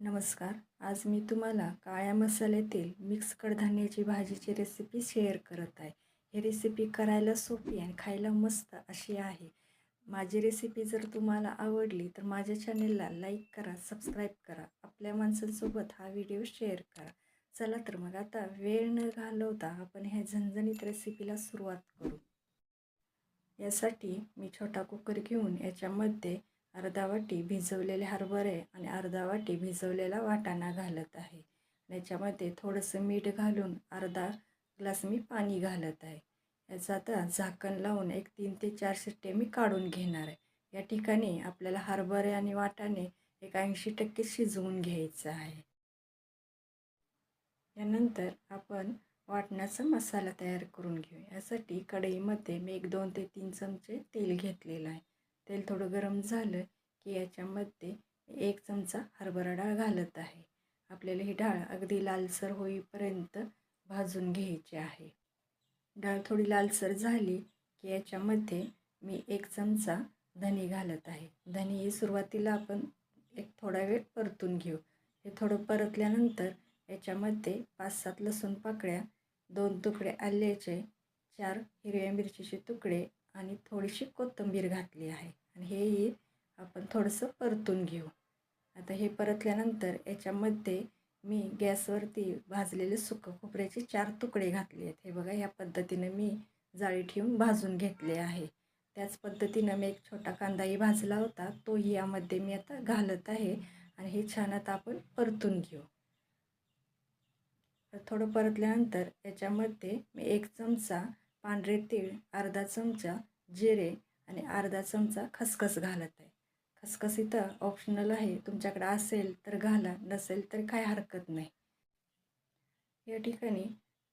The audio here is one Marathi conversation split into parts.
नमस्कार. आज मी तुम्हाला काळ्या मसाल्यातील मिक्स कडधान्याची भाजीची रेसिपी शेअर करत आहे. ही रेसिपी करायला सोपी आणि खायला मस्त अशी आहे. माझी रेसिपी जर तुम्हाला आवडली तर माझ्या चॅनेलला लाईक करा सबस्क्राईब करा. आपल्या माणसांसोबत हा व्हिडिओ शेअर करा. चला तर मग आता वेळ न घालवता आपण ह्या झणझणीत रेसिपीला सुरुवात करू. यासाठी मी छोटा कुकर घेऊन याच्यामध्ये अर्धा वाटी भिजवलेले हरभरे आणि अर्धा वाटी भिजवलेला वाटाणा घालत आहे. याच्यामध्ये थोडंसं मीठ घालून अर्धा ग्लास मी पाणी घालत आहे. याचं आता झाकण लावून एक तीन ते चार शिट्टे मी काढून घेणार आहे. या ठिकाणी आपल्याला हरभरे आणि वाटाणे एक ऐंशी टक्के शिजवून घ्यायचं आहे. यानंतर आपण वाटण्याचा मसाला तयार करून घेऊ. यासाठी कढईमध्ये मी एक दोन ते तीन चमचे तेल घेतलेलं आहे. तेल थोडं गरम झालं की याच्यामध्ये एक चमचा हरभरा डाळ घालत आहे. आपल्याला ही डाळ अगदी लालसर होईपर्यंत भाजून घ्यायची आहे. डाळ थोडी लालसर झाली की याच्यामध्ये मी एक चमचा धनी घालत आहे. धनी ही सुरुवातीला आपण एक थोडा वेळ परतून घेऊ. हे थोडं परतल्यानंतर याच्यामध्ये पाच सात लसूण पाकळ्या दोन तुकडे आल्याचे चार हिरव्या मिरचीचे तुकडे आणि थोडीशी कोथिंबीर घातली आहे. आणि हेही आपण थोडंसं परतून घेऊ. आता हे परतल्यानंतर याच्यामध्ये मी गॅसवरती भाजलेले सुकं खोबऱ्याचे चार तुकडे घातले आहेत. हे बघा ह्या पद्धतीनं मी जाळी ठेवून भाजून घेतले आहे. त्याच पद्धतीनं मी एक छोटा कांदाही भाजला होता. तोही यामध्ये मी आता घालत आहे आणि हे छान आता आपण परतून घेऊ. थोडं परतल्यानंतर याच्यामध्ये मी एक चमचा पांढरे तीळ अर्धा चमचा जिरे आणि अर्धा चमचा खसखस घालत आहे. खसखस इथं ऑप्शनल आहे. तुमच्याकडे असेल तर घाला नसेल तर काय हरकत नाही. या ठिकाणी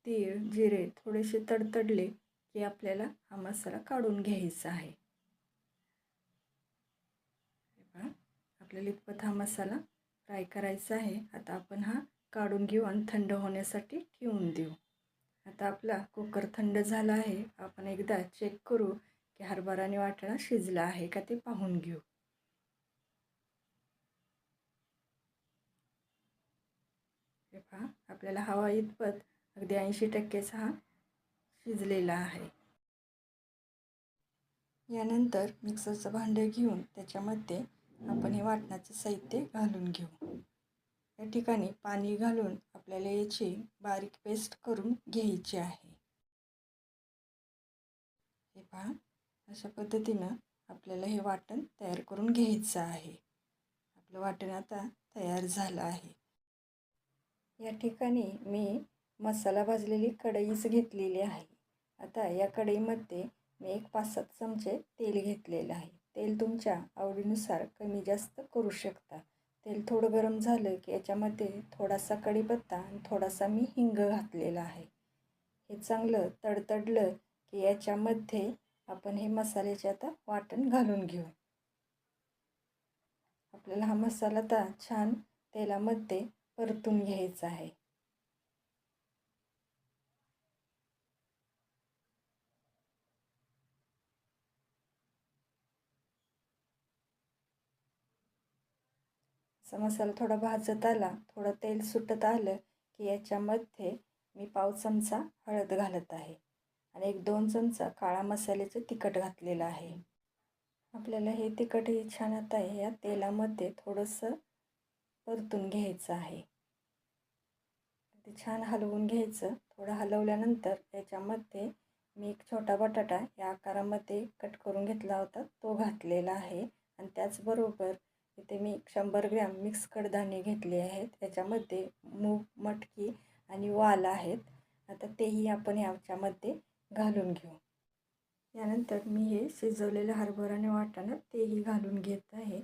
तीळ जिरे थोडेसे तडतडले की आपल्याला हा मसाला काढून घ्यायचा आहे. आपल्याला इतपत हा मसाला फ्राय करायचा आहे. आता आपण हा काढून घेऊ आणि थंड होण्यासाठी ठेवून देऊ. आता आपला कुकर थंड झाला आहे. आपण एकदा चेक करू की हरभराने वाटणा शिजला आहे का ते पाहून घेऊ. हे पहा आपल्याला हवा इतपत अगदी ऐंशी टक्केचा हा शिजलेला आहे. यानंतर मिक्सरचं भांडं घेऊन त्याच्यामध्ये आपण हे वाटणाचं साहित्य घालून घेऊ. या ठिकाणी पाणी घालून आपल्याला याची बारीक पेस्ट करून घ्यायची आहे. हे पहा अशा पद्धतीनं आपल्याला हे वाटण तयार करून घ्यायचं आहे. आपलं वाटण आता तयार झालं आहे. या ठिकाणी मी मसाला भाजलेली कढईच घेतलेली आहे. आता या कढईमध्ये मी एक पाच सात चमचे तेल घेतलेलं आहे. तेल तुमच्या आवडीनुसार कमी जास्त करू शकता. तेल थोडं गरम झालं की याच्यामध्ये थोडासा कढीपत्ता आणि थोडासा मी हिंग घातलेला आहे. हे चांगलं तडतडलं की याच्यामध्ये आपण हे मसाल्याचे आता वाटण घालून घेऊ. आपल्याला हा मसाला आता छान तेलामध्ये परतून घ्यायचा आहे. असा मसाला थोडा भाजत आला थोडं तेल सुटत आलं की याच्यामध्ये मी पाव चमचा हळद घालत आहे आणि एक दोन चमचा काळा मसाल्याचं तिखट घातलेलं आहे. आपल्याला हे तिखटही छान आता आहे या तेलामध्ये थोडंसं परतून घ्यायचं आहे. ते छान हलवून घ्यायचं. थोडं हलवल्यानंतर याच्यामध्ये मी एक छोटा बटाटा या आकारामध्ये कट करून घेतला होता तो घातलेला आहे. आणि त्याचबरोबर इथे मी शंभर ग्रॅम मिक्स कडधान्य घेतले आहेत. त्याच्यामध्ये मूग मटकी आणि वाल आहेत. आता तेही आपण याच्यामध्ये घालून घेऊ. यानंतर मी हे शिजवलेलं हरभराने वाटाणा तेही घालून घेत आहे.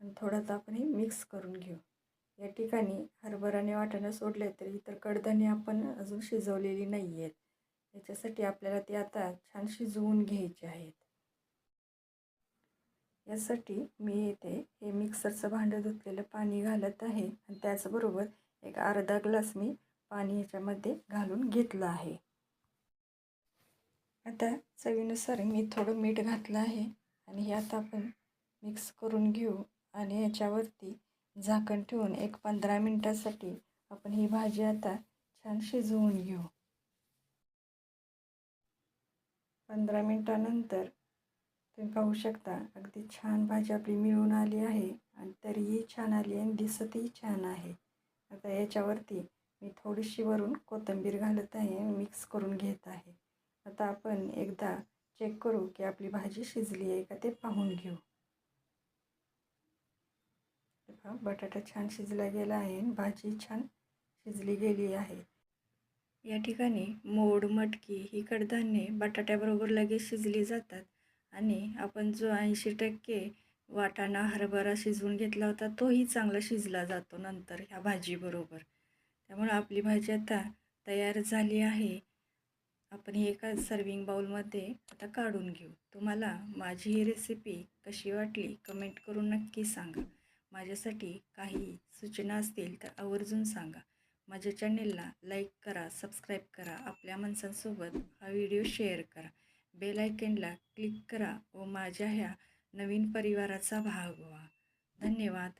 आणि थोडंसं आपण हे मिक्स करून घेऊ. या ठिकाणी हरभराने वाटाणा सोडले तर इतर कडधान्य आपण अजून शिजवलेली नाही आहेत याच्यासाठी आपल्याला ते आता छान शिजवून घ्यायचे आहेत. यासाठी मी येथे हे मिक्सरचं भांडं धुतलेलं पाणी घालत आहे आणि त्याचबरोबर एक अर्धा ग्लास मी पाणी याच्यामध्ये घालून घेतलं आहे. आता चवीनुसार मी थोडं मीठ घातलं आहे आणि हे आता आपण मिक्स करून घेऊ आणि याच्यावरती झाकण ठेवून एक पंधरा मिनटासाठी आपण ही भाजी आता छान शिजवून घेऊ. पंधरा मिनटानंतर तुम्ही पाहू शकता. अगदी छान भाजी आपली मिळून आली आहे आणि तरीही छान आली आणि दिसतही छान आहे. आता याच्यावरती मी थोडीशी वरून कोथिंबीर घालत आहे मिक्स करून घेत आहे. आता आपण एकदा चेक करू की आपली भाजी शिजली आहे का ते पाहून घेऊ. बटाटा छान शिजला गेला आहे आणि भाजी छान शिजली गेली आहे. या ठिकाणी मोड मटकी ही कडधान्ये बटाट्याबरोबर लगेच शिजली जातात. आणि आपण जो ऐंशी टक्के वाटाणा हरभरा शिजवून घेतला होता तोही चांगला शिजला जातो नंतर ह्या भाजीबरोबर. त्यामुळे आपली भाजी आता तयार झाली आहे. आपण एका सर्विंग बाउलमध्ये आता काढून घेऊ. तुम्हाला माझी ही रेसिपी कशी वाटली कमेंट करून नक्की सांगा. माझ्यासाठी काही सूचना असतील तर आवर्जून सांगा. माझ्या चॅनेलला लाईक करा सबस्क्राईब करा. आपल्या माणसांसोबत हा व्हिडिओ शेअर करा. बेल आयकनला क्लिक करा व माझ्या ह्या नवीन परिवाराचा भाग व्हा. धन्यवाद.